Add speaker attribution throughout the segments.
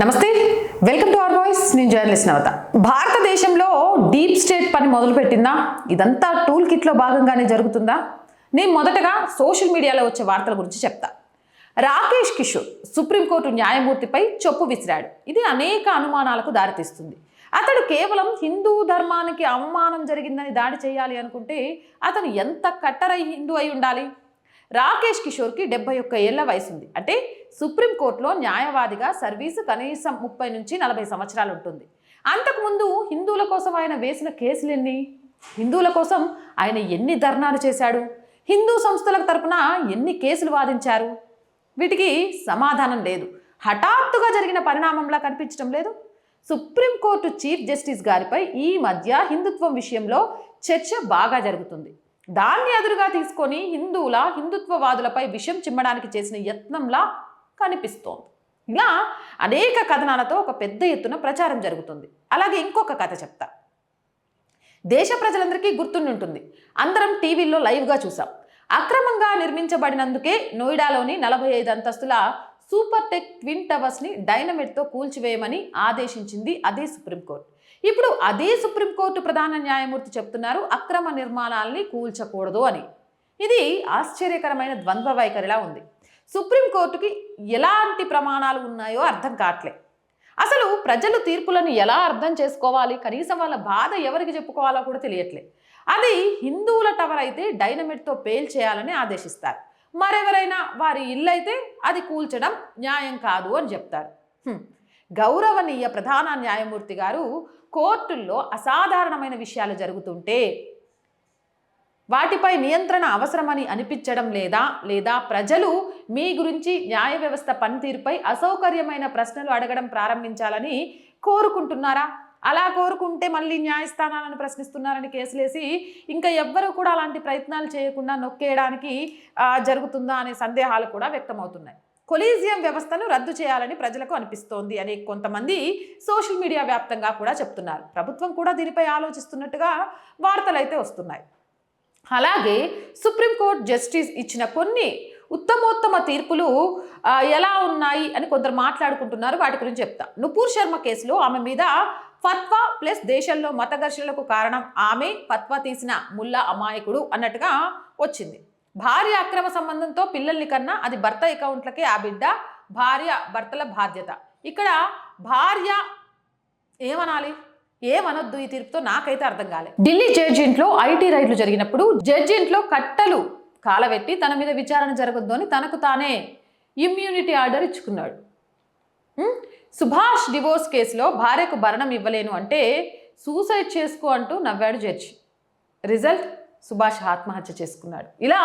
Speaker 1: నమస్తే welcome to our voice. నేను journalist Navata. భారతదేశంలో డీప్ స్టేట్ పని మొదలుపెట్టిందా? ఇదంతా టూల్ కిట్లో భాగంగానే జరుగుతుందా? నేను మొదటగా సోషల్ మీడియాలో వచ్చే వార్తల గురించి చెప్తా. రాకేష్ కిషోర్ సుప్రీంకోర్టు న్యాయమూర్తిపై చొప్పు విసిరాడు. ఇది అనేక అనుమానాలకు దారితీస్తుంది. అతడు కేవలం హిందూ ధర్మానికి అవమానం జరిగిందని దాడి చేయాలి అనుకుంటే అతను ఎంత కట్టరై హిందూ అయి ఉండాలి? రాకేష్ కిషోర్కి డెబ్బై ఒక్క ఏళ్ళ వయసు ఉంది అంటే సుప్రీంకోర్టులో న్యాయవాదిగా సర్వీసు కనీసం ముప్పై నుంచి నలభై సంవత్సరాలు ఉంటుంది. అంతకుముందు హిందువుల కోసం ఆయన వేసిన కేసులు ఎన్ని హిందువుల కోసం ఆయన ఎన్ని ధర్నాలు చేశాడు? హిందూ సంస్థల తరపున ఎన్ని కేసులు వాదించారు? వీటికి సమాధానం లేదు. హఠాత్తుగా జరిగిన పరిణామంలా కనిపించడం లేదు. సుప్రీంకోర్టు చీఫ్ జస్టిస్ గారిపై ఈ మధ్య హిందుత్వం విషయంలో చర్చ బాగా జరుగుతుంది. దాన్ని ఎదురుగా తీసుకొని హిందువుల హిందుత్వవాదులపై విషం చిమ్మడానికి చేసిన యత్నంలా కనిపిస్తోంది. ఇలా అనేక కథనాలతో ఒక పెద్ద ఎత్తున ప్రచారం జరుగుతుంది. అలాగే ఇంకొక కథ చెప్తా. దేశ ప్రజలందరికీ గుర్తుండి ఉంటుంది అందరం టీవీల్లో లైవ్గా చూసాం. అక్రమంగా నిర్మించబడినందుకే నోయిడాలోని నలభై ఐదు అంతస్తుల సూపర్ టెక్ ట్విన్ టవర్స్ని డైనమిట్తో కూల్చివేయమని ఆదేశించింది అదే సుప్రీంకోర్టు. ఇప్పుడు అదే సుప్రీంకోర్టు ప్రధాన న్యాయమూర్తి చెప్తున్నారు అక్రమ నిర్మాణాలని కూల్చకూడదు అని. ఇది ఆశ్చర్యకరమైన ద్వంద్వ వైఖరిలా ఉంది. సుప్రీంకోర్టుకి ఎలాంటి ప్రమాణాలు ఉన్నాయో అర్థం కావట్లే. అసలు ప్రజలు తీర్పులను ఎలా అర్థం చేసుకోవాలి? కనీసం వాళ్ళ బాధ ఎవరికి చెప్పుకోవాలో కూడా తెలియట్లే. అది హిందువుల టవర్ అయితే డైనమిట్తో పేల్చేయాలని ఆదేశిస్తారు. మరెవరైనా వారి ఇల్లు అయితే అది కూల్చడం న్యాయం కాదు అని చెప్తారు. గౌరవనీయ ప్రధాన న్యాయమూర్తి గారు కోర్టుల్లో అసాధారణమైన విషయాలు జరుగుతుంటే వాటిపై నియంత్రణ అవసరమని అనిపించడం లేదా లేదా ప్రజలు మీ గురించి న్యాయ వ్యవస్థ పనితీరుపై అసౌకర్యమైన ప్రశ్నలు అడగడం ప్రారంభించాలని కోరుకుంటున్నారా? అలా కోరుకుంటే మళ్ళీ న్యాయస్థానాలను ప్రశ్నిస్తున్నారని కేసులేసి ఇంకా ఎవ్వరూ కూడా అలాంటి ప్రయత్నాలు చేయకుండా నొక్కేయడానికి జరుగుతుందా అనే సందేహాలు కూడా వ్యక్తమవుతున్నాయి. కొలీజియం వ్యవస్థను రద్దు చేయాలని ప్రజలకు అనిపిస్తోంది అని కొంతమంది సోషల్ మీడియా వ్యాప్తంగా కూడా చెప్తున్నారు. ప్రభుత్వం కూడా దీనిపై ఆలోచిస్తున్నట్టుగా వార్తలు అయితే వస్తున్నాయి. అలాగే సుప్రీంకోర్టు జస్టిస్ ఇచ్చిన కొన్ని ఉత్తమోత్తమ తీర్పులు ఎలా ఉన్నాయి అని కొందరు మాట్లాడుకుంటున్నారు. వాటి గురించి చెప్తా. నుపూర్ శర్మ కేసులో ఆమె మీద ఫత్వా ప్లస్ దేశంలో మత ఘర్షణలకు కారణం ఆమె ఫత్వా తీసిన ముల్లా అమాయకుడు అన్నట్టుగా వచ్చింది. భార్య అక్రమ సంబంధంతో పిల్లల్ని కన్నా అది భర్త అకౌంట్లకే ఆ బిడ్డ భార్య భర్తల బాధ్యత. ఇక్కడ భార్య ఏమనాలి? ఏమనొద్దు ఈ తీర్పుతో నాకైతే అర్థం కాలే. ఢిల్లీ జడ్జి ఇంట్లో ఐటీ రైడ్లు జరిగినప్పుడు జడ్జి ఇంట్లో కట్టలు కాలబెట్టి తన మీద విచారణ జరగద్దు అని తనకు తానే ఇమ్యూనిటీ ఆర్డర్ ఇచ్చుకున్నాడు. సుభాష్ డివోర్స్ కేసులో భార్యకు భరణం ఇవ్వలేను అంటే సూసైడ్ చేసుకో అంటూ నవ్వాడు జడ్జి. రిజల్ట్? సుభాష్ ఆత్మహత్య చేసుకున్నాడు. ఇలా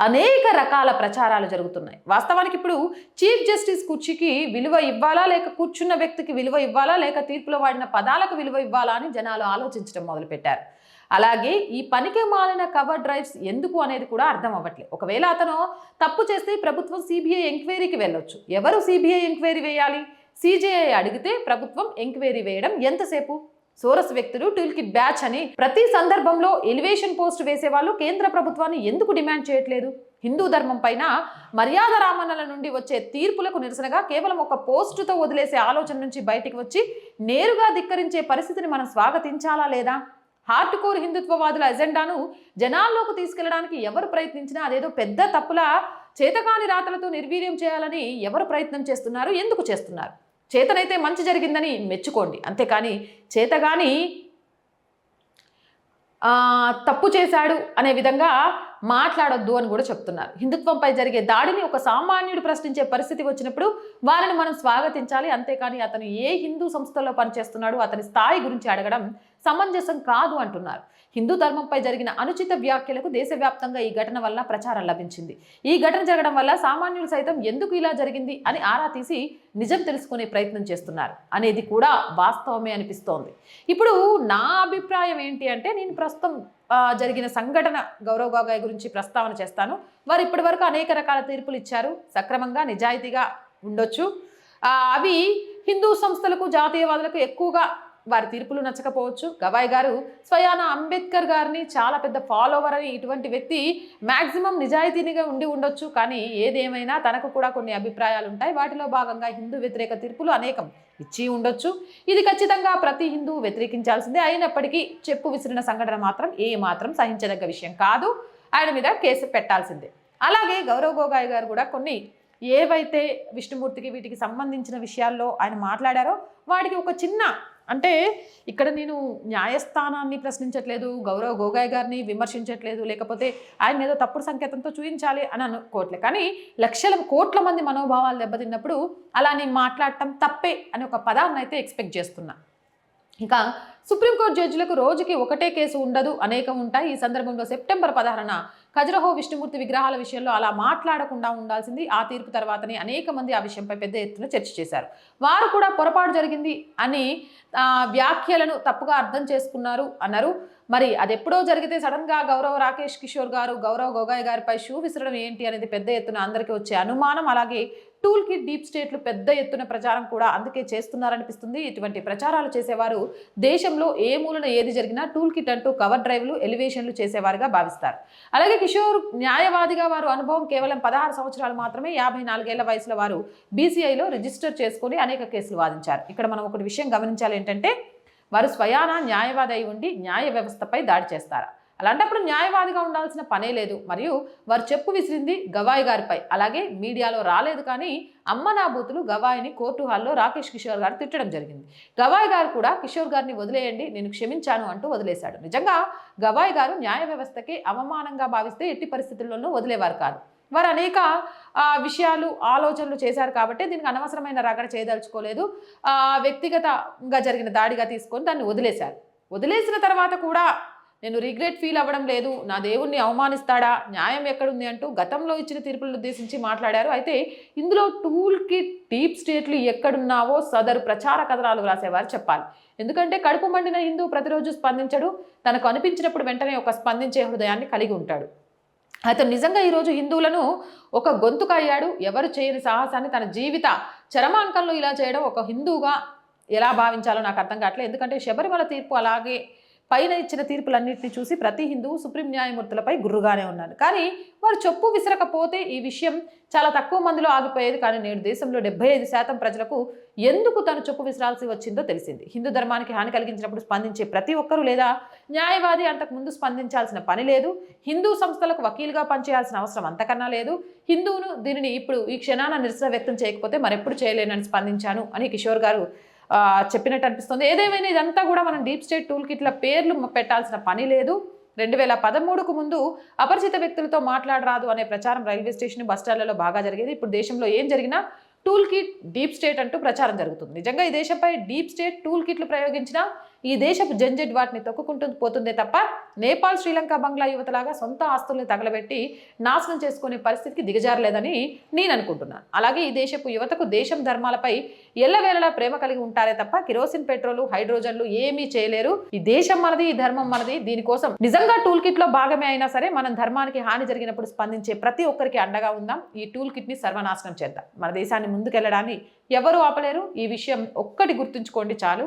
Speaker 1: అనేక రకాల ప్రచారాలు జరుగుతున్నాయి. వాస్తవానికి ఇప్పుడు చీఫ్ జస్టిస్ కుర్చీకి విలువ ఇవ్వాలా లేక కూర్చున్న వ్యక్తికి విలువ ఇవ్వాలా లేక తీర్పులో వాడిన పదాలకు విలువ ఇవ్వాలా అని జనాలు ఆలోచించడం మొదలుపెట్టారు. అలాగే ఈ పనికి మాలిన కవర్ డ్రైవ్స్ ఎందుకు అనేది కూడా అర్థం అవ్వట్లేదు. ఒకవేళ అతను తప్పు చేస్తే ప్రభుత్వం సిబిఐ ఎంక్వైరీకి వెళ్ళొచ్చు. ఎవరు సిబిఐ ఎంక్వైరీ వేయాలి? సిజేఐ అడిగితే ప్రభుత్వం ఎంక్వైరీ వేయడం ఎంతసేపు? సోరస్ వ్యక్తులు టూల్ కిట్ బ్యాచ్ అని ప్రతి సందర్భంలో ఎలివేషన్ పోస్ట్ వేసేవాళ్ళు కేంద్ర ప్రభుత్వాన్ని ఎందుకు డిమాండ్ చేయట్లేదు? హిందూ ధర్మం పైన మర్యాద రామణల నుండి వచ్చే తీర్పులకు నిరసనగా కేవలం ఒక పోస్టుతో వదిలేసే ఆలోచన నుంచి బయటికి వచ్చి నేరుగా ధిక్కరించే పరిస్థితిని మనం స్వాగతించాలా లేదా? హార్ట్ కోర్ హిందుత్వవాదుల ఎజెండాను జనాల్లోకి తీసుకెళ్ళడానికి ఎవరు ప్రయత్నించినా అదేదో పెద్ద తప్పుల చేతకాని రాతలతో నిర్వీర్యం చేయాలని ఎవరు ప్రయత్నం చేస్తున్నారు? ఎందుకు చేస్తున్నారు? చేతనైతే మంచి జరిగిందని మెచ్చుకోండి. అంతేకాని చేతగాని తప్పు చేశాడు అనే విధంగా మాట్లాడొద్దు అని కూడా చెప్తున్నారు. హిందుత్వంపై జరిగే దాడిని ఒక సామాన్యుడు ప్రశ్నించే పరిస్థితి వచ్చినప్పుడు వారిని మనం స్వాగతించాలి. అంతేకాని అతను ఏ హిందూ సంస్థలో పనిచేస్తున్నాడు అతని స్థాయి గురించి అడగడం సమంజసం కాదు అంటున్నారు. హిందూ ధర్మంపై జరిగిన అనుచిత వ్యాఖ్యలకు దేశవ్యాప్తంగా ఈ ఘటన వల్ల ప్రచారం లభించింది. ఈ ఘటన జరగడం వల్ల సామాన్యులు సైతం ఎందుకు ఇలా జరిగింది అని ఆరా తీసి నిజం తెలుసుకునే ప్రయత్నం చేస్తున్నారు అనేది కూడా వాస్తవమే అనిపిస్తోంది. ఇప్పుడు నా అభిప్రాయం ఏంటి అంటే నేను ప్రస్తుతం జరిగిన సంఘటన గౌరవ్ గొగోయ్ గురించి ప్రస్తావన చేస్తాను. వారు ఇప్పటి వరకు అనేక రకాల తీర్పులు ఇచ్చారు. సక్రమంగా నిజాయితీగా ఉండొచ్చు. అవి హిందూ సంస్థలకు జాతీయవాదులకు ఎక్కువగా వారి తీర్పులు నచ్చకపోవచ్చు. గవాయ్ గారు స్వయాన అంబేద్కర్ గారిని చాలా పెద్ద ఫాలోవర్ అని ఇటువంటి వ్యక్తి మ్యాక్సిమం నిజాయితీనిగా ఉండి ఉండొచ్చు. కానీ ఏదేమైనా తనకు కూడా కొన్ని అభిప్రాయాలు ఉంటాయి వాటిలో భాగంగా హిందూ వ్యతిరేక తీర్పులు అనేకం ఇచ్చి ఉండొచ్చు. ఇది ఖచ్చితంగా ప్రతి హిందూ వ్యతిరేకించాల్సిందే. అయినప్పటికీ చెప్పు విసిరిన సంఘటన మాత్రం ఏ మాత్రం సహించదగ్గ విషయం కాదు. ఆయన మీద కేసు పెట్టాల్సిందే. అలాగే గౌరవ్ గోగాయ్ గారు కూడా కొన్ని ఏవైతే విష్ణుమూర్తికి వీటికి సంబంధించిన విషయాల్లో ఆయన మాట్లాడారో వాటికి ఒక చిన్న అంటే ఇక్కడ నేను న్యాయస్థానాన్ని ప్రశ్నించట్లేదు గౌరవ్ గోగాయ్ గారిని విమర్శించట్లేదు లేకపోతే ఆయన ఏదో తప్పుడు సంకేతంతో చూపించాలి అని అనుకోవట్లేదు కానీ లక్షల కోట్ల మంది మనోభావాలు దెబ్బతిన్నప్పుడు అలా నేను మాట్లాడటం తప్పే అని ఒక పదాన్ని అయితే ఎక్స్పెక్ట్ చేస్తున్నా. ఇక సుప్రీంకోర్టు జడ్జిలకు రోజుకి ఒకటే కేసు ఉండదు అనేకం ఉంటాయి. ఈ సందర్భంలో సెప్టెంబర్ పదహారున ఖజరహో విష్ణుమూర్తి విగ్రహాల విషయంలో అలా మాట్లాడకుండా ఉండాల్సింది ఆ తీర్పు తర్వాతనే అనేక మంది ఆ విషయంపై పెద్ద ఎత్తున చర్చ చేశారు. వారు కూడా పొరపాటు జరిగింది అని వ్యాఖ్యలను తప్పుగా అర్థం చేసుకున్నారు అన్నారు. మరి అది ఎప్పుడో జరిగితే సడన్గా గౌరవ గౌరవ్ రాకేష్ కిషోర్ గారు గౌరవ్ గోగాయ్ గారిపై షూ విసరడం ఏంటి అనేది పెద్ద ఎత్తున అందరికీ వచ్చే అనుమానం. అలాగే టూల్ కిట్ డీప్ స్టేట్లు పెద్ద ఎత్తున ప్రచారం కూడా అందుకే చేస్తున్నారనిపిస్తుంది. ఇటువంటి ప్రచారాలు చేసేవారు దేశంలో ఏ మూలన ఏది జరిగినా టూల్ కిట్ అంటూ కవర్ డ్రైవ్లు ఎలివేషన్లు చేసేవారుగా భావిస్తారు. అలాగే కిషోర్ న్యాయవాదిగా వారు అనుభవం కేవలం పదహారు సంవత్సరాలు మాత్రమే యాభై నాలుగేళ్ళ వయసులో వారు బీసీఐలో రిజిస్టర్ చేసుకొని అనేక కేసులు వాదించారు. ఇక్కడ మనం ఒకటి విషయం గమనించాలి ఏంటంటే వారు స్వయాన న్యాయవాది అయి ఉండి న్యాయ వ్యవస్థపై దాడి చేస్తారా? అలాంటప్పుడు న్యాయవాదిగా ఉండాల్సిన పనే లేదు. మరియు వారు చెప్పు విసిరింది గవాయ్ గారిపై. అలాగే మీడియాలో రాలేదు కానీ అమ్మ నా బూతులు గవాయిని కోర్టు హాల్లో రాకేష్ కిషోర్ గారు తిట్టడం జరిగింది. గవాయ్ గారు కూడా కిషోర్ గారిని వదిలేయండి నేను క్షమించాను అంటూ వదిలేశాడు. నిజంగా గవాయ్ గారు న్యాయ వ్యవస్థకి అవమానంగా భావిస్తే ఎట్టి పరిస్థితుల్లోనూ వదిలేవారు కాదు. వారు అనేక విషయాలు ఆలోచనలు చేశారు కాబట్టి దీనికి అనవసరమైన రగడ చేయదలుచుకోలేదు. వ్యక్తిగతంగా జరిగిన దాడిగా తీసుకొని దాన్ని వదిలేశారు. వదిలేసిన తర్వాత కూడా నేను రిగ్రెట్ ఫీల్ అవ్వడం లేదు నా దేవుణ్ణి అవమానిస్తాడా న్యాయం ఎక్కడుంది అంటూ గతంలో ఇచ్చిన తీర్పులను ఉద్దేశించి మాట్లాడారు. అయితే ఇందులో టూల్ కిట్ డీప్ స్టేట్లు ఎక్కడున్నావో సదరు ప్రచార కథనాలు రాసేవారు చెప్పాలి. ఎందుకంటే కడుపు మండిన హిందూ ప్రతిరోజు స్పందించడు తనకు అనిపించినప్పుడు వెంటనే ఒక స్పందించే హృదయాన్ని కలిగి ఉంటాడు. అతను నిజంగా ఈరోజు హిందువులను ఒక గొంతుక అయ్యాడు ఎవరు చేయని సాహసాన్ని తన జీవిత చరమాంకంలో ఇలా చేయడం ఒక హిందువుగా ఎలా భావించాలో నాకు అర్థం కావట్లేదు. ఎందుకంటే శబరిమల తీర్పు అలాగే పైన ఇచ్చిన తీర్పులన్నింటినీ చూసి ప్రతి హిందువు సుప్రీం న్యాయమూర్తులపై గుర్రుగానే ఉన్నారు. కానీ వారు చెప్పు విసరకపోతే ఈ విషయం చాలా తక్కువ మందిలో ఆగిపోయేది. కానీ నేడు దేశంలో డెబ్బై ఐదు శాతం ప్రజలకు ఎందుకు తను చెప్పు విసరాల్సి వచ్చిందో తెలిసింది. హిందూ ధర్మానికి హాని కలిగించినప్పుడు స్పందించే ప్రతి ఒక్కరూ లేదా న్యాయవాది అంతకు ముందు స్పందించాల్సిన పని లేదు. హిందూ సంస్థలకు వకీలుగా పనిచేయాల్సిన అవసరం అంతకన్నా లేదు. హిందువును దీనిని ఇప్పుడు ఈ క్షణాన నిరసన వ్యక్తం చేయకపోతే మరెప్పుడు చేయలేనని స్పందించాను అని కిషోర్ గారు చెప్పినట్టు అనిపిస్తుంది. ఏదేమైనా ఇదంతా కూడా మనం డీప్ స్టేట్ టూల్ కిట్ల పేర్లు పెట్టాల్సిన పని లేదు. రెండు వేల పదమూడుకు ముందు అపరిచిత వ్యక్తులతో మాట్లాడరాదు అనే ప్రచారం రైల్వే స్టేషన్ బస్టాండ్లలో బాగా జరిగేది. ఇప్పుడు దేశంలో ఏం జరిగినా టూల్ కిట్ డీప్ స్టేట్ అంటూ ప్రచారం జరుగుతుంది. నిజంగా ఈ దేశంపై డీప్ స్టేట్ టూల్ కిట్లు ప్రయోగించినా ఈ దేశపు జంజెట్ వాటిని తొక్కుకుంటూ పోతుందే తప్ప నేపాల్ శ్రీలంక బంగ్లా యువతలాగా సొంత ఆస్తుల్ని తగలబెట్టి నాశనం చేసుకునే పరిస్థితికి దిగజారలేదని నేను అనుకుంటున్నాను. అలాగే ఈ దేశపు యువతకు దేశం ధర్మాలపై ఎల్లవేళలా ప్రేమ కలిగి ఉంటారే తప్ప కిరోసిన్ పెట్రోల్ హైడ్రోజన్లు ఏమీ చేయలేరు. ఈ దేశం మనది ఈ ధర్మం మనది. దీనికోసం నిజంగా టూల్ కిట్లో భాగమే అయినా సరే మనం ధర్మానికి హాని జరిగినప్పుడు స్పందించే ప్రతి ఒక్కరికి అండగా ఉందాం. ఈ టూల్ కిట్ని సర్వనాశనం చేద్దాం. మన దేశాన్ని ముందుకెళ్ళడాన్ని ఎవరు ఆపలేరు. ఈ విషయం ఒక్కటి గుర్తుంచుకోండి చాలు.